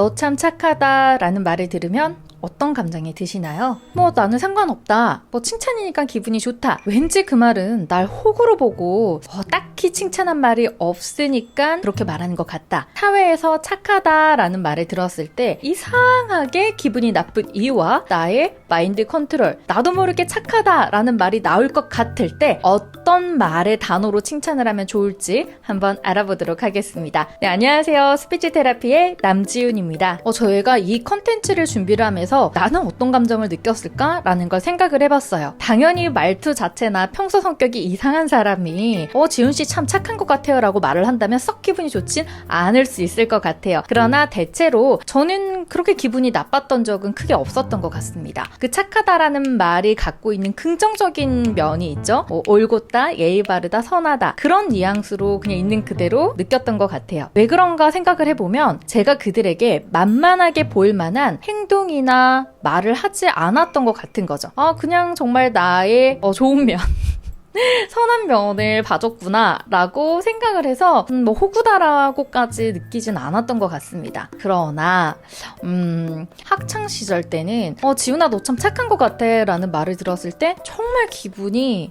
너 참 착하다 라는 말을 들으면 어떤 감정이 드시나요? 뭐 나는 상관없다. 뭐 칭찬이니까 기분이 좋다. 왠지 그 말은 날 호구로 보고 어, 딱히 칭찬한 말이 없으니까 그렇게 말하는 것 같다. 사회에서 착하다라는 말을 들었을 때 이상하게 기분이 나쁜 이유와 나의 마인드 컨트롤, 나도 모르게 착하다라는 말이 나올 것 같을 때 어떤 말의 단어로 칭찬을 하면 좋을지 한번 알아보도록 하겠습니다. 네, 안녕하세요. 스피치 테라피의 남지윤입니다. 어, 저희가 이 컨텐츠를 준비를 하면서 나는 어떤 감정을 느꼈을까라는 걸 생각을 해봤어요. 당연히 말투 자체나 평소 성격이 이상한 사람이 어, 지윤 씨참 착한 것 같아요 라고 말을 한다면 썩 기분이 좋진 않을 수 있을 것 같아요. 그러나 대체로 저는 그렇게 기분이 나빴던 적은 크게 없었던 것 같습니다. 그 착하다라는 말이 갖고 있는 긍정적인 면이 있죠. 뭐 올곧다, 예의 바르다, 선하다 그런 뉘앙스로 그냥 있는 그대로 느꼈던 것 같아요. 왜 그런가 생각을 해보면 제가 그들에게 만만하게 보일 만한 행동이나 말을 하지 않았던 것 같은 거죠. 아 그냥 정말 나의 어, 좋은 면. 선한 면을 봐줬구나 라고 생각을 해서 음, 뭐 호구다라고까지 느끼진 않았던 것 같습니다. 그러나 음, 학창 시절 때는 어 지훈아 너 참 착한 것 같아 라는 말을 들었을 때 정말 기분이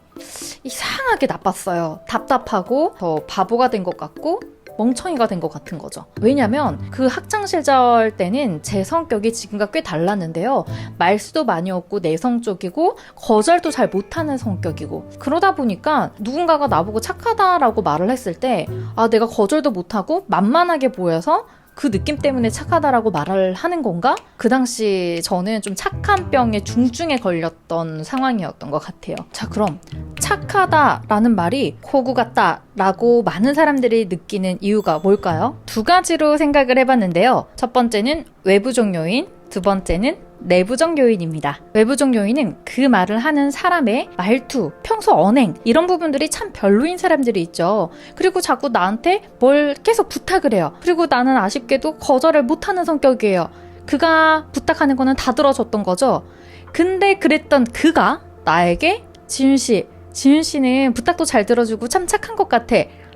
이상하게 나빴어요. 답답하고 더 바보가 된 것 같고 멍청이가 된 것 같은 거죠. 왜냐면 그 학창 시절 때는 제 성격이 지금과 꽤 달랐는데요. 말수도 많이 없고 내성적이고 거절도 잘 못하는 성격이고 그러다 보니까 누군가가 나보고 착하다라고 말을 했을 때 아 내가 거절도 못하고 만만하게 보여서 그 느낌 때문에 착하다라고 말을 하는 건가? 그 당시 저는 좀 착한 병에 중증에 걸렸던 상황이었던 것 같아요. 자, 그럼 착하다라는 말이 호구 같다 라고 많은 사람들이 느끼는 이유가 뭘까요? 두 가지로 생각을 해봤는데요. 첫 번째는 외부적 요인, 두 번째는 내부적 요인입니다. 외부적 요인은 그 말을 하는 사람의 말투, 평소 언행 이런 부분들이 참 별로인 사람들이 있죠. 그리고 자꾸 나한테 뭘 계속 부탁을 해요. 그리고 나는 아쉽게도 거절을 못하는 성격이에요. 그가 부탁하는 거는 다 들어줬던 거죠. 근데 그랬던 그가 나에게 씨, 지윤 씨는 부탁도 잘 들어주고 참 착한 것 같아.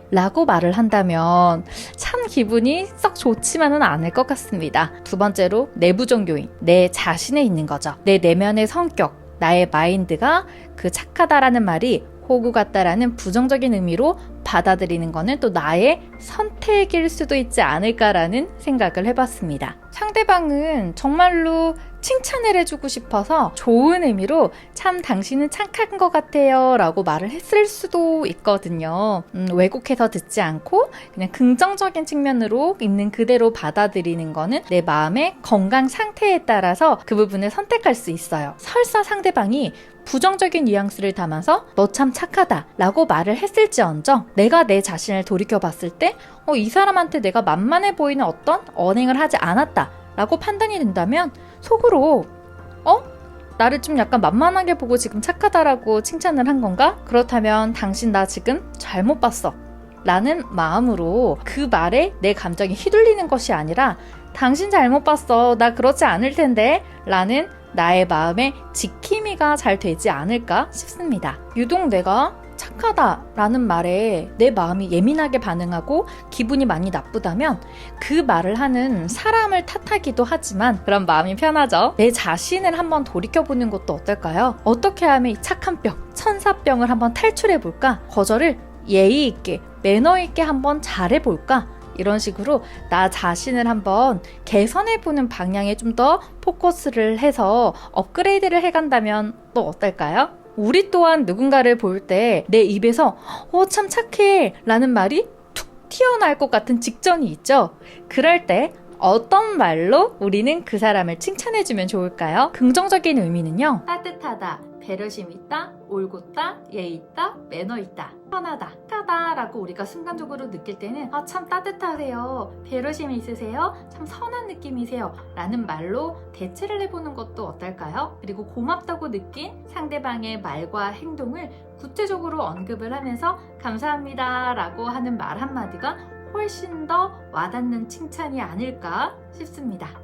라고 말을 한다면 참 기분이 썩 좋지만은 않을 것 같습니다. 두 번째로 내부적 요인, 내 자신에 있는 거죠. 내 내면의 성격, 나의 마인드가 그 착하다라는 말이 호구 같다라는 부정적인 의미로 받아들이는 거는 또 나의 선택일 수도 있지 않을까라는 생각을 해봤습니다. 상대방은 정말로 칭찬을 해주고 싶어서 좋은 의미로 참 당신은 착한 것 같아요 라고 말을 했을 수도 있거든요. 음, 왜곡해서 듣지 않고 그냥 긍정적인 측면으로 있는 그대로 받아들이는 거는 내 마음의 건강 상태에 따라서 그 부분을 선택할 수 있어요. 설사 상대방이 부정적인 뉘앙스를 담아서 너 참 착하다 라고 말을 했을지언정 내가 내 자신을 돌이켜 봤을 때 어, 이 사람한테 내가 만만해 보이는 어떤 언행을 하지 않았다 라고 판단이 된다면 속으로 어? 나를 좀 약간 만만하게 보고 지금 착하다라고 칭찬을 한 건가? 그렇다면 당신 나 지금 잘못 봤어. 라는 마음으로 그 말에 내 감정이 휘둘리는 것이 아니라 당신 잘못 봤어. 나 그렇지 않을 텐데. 라는 나의 마음의 지킴이가 잘 되지 않을까 싶습니다. 유독 내가 착하다라는 말에 내 마음이 예민하게 반응하고 기분이 많이 나쁘다면 그 말을 하는 사람을 탓하기도 하지만 그런 마음이 편하죠. 내 자신을 한번 돌이켜보는 것도 어떨까요? 어떻게 하면 이 착한 병, 천사병을 한번 탈출해볼까? 거절을 예의 있게, 매너 있게 한번 잘해볼까? 이런 식으로 나 자신을 한번 개선해보는 방향에 좀 더 포커스를 해서 업그레이드를 해간다면 또 어떨까요? 우리 또한 누군가를 볼 때 내 입에서 어, 참 착해 라는 말이 툭 튀어나올 것 같은 직전이 있죠. 그럴 때 어떤 말로 우리는 그 사람을 칭찬해주면 좋을까요? 긍정적인 의미는요. 따뜻하다, 배려심 있다, 올곧다, 예의 있다, 매너 있다, 편하다, 착하다 라고 우리가 순간적으로 느낄 때는 아 참 따뜻하세요, 배려심이 있으세요, 참 선한 느낌이세요 라는 말로 대체를 해보는 것도 어떨까요? 그리고 고맙다고 느낀 상대방의 말과 행동을 구체적으로 언급을 하면서 감사합니다 라고 하는 말 한마디가 훨씬 더 와닿는 칭찬이 아닐까 싶습니다.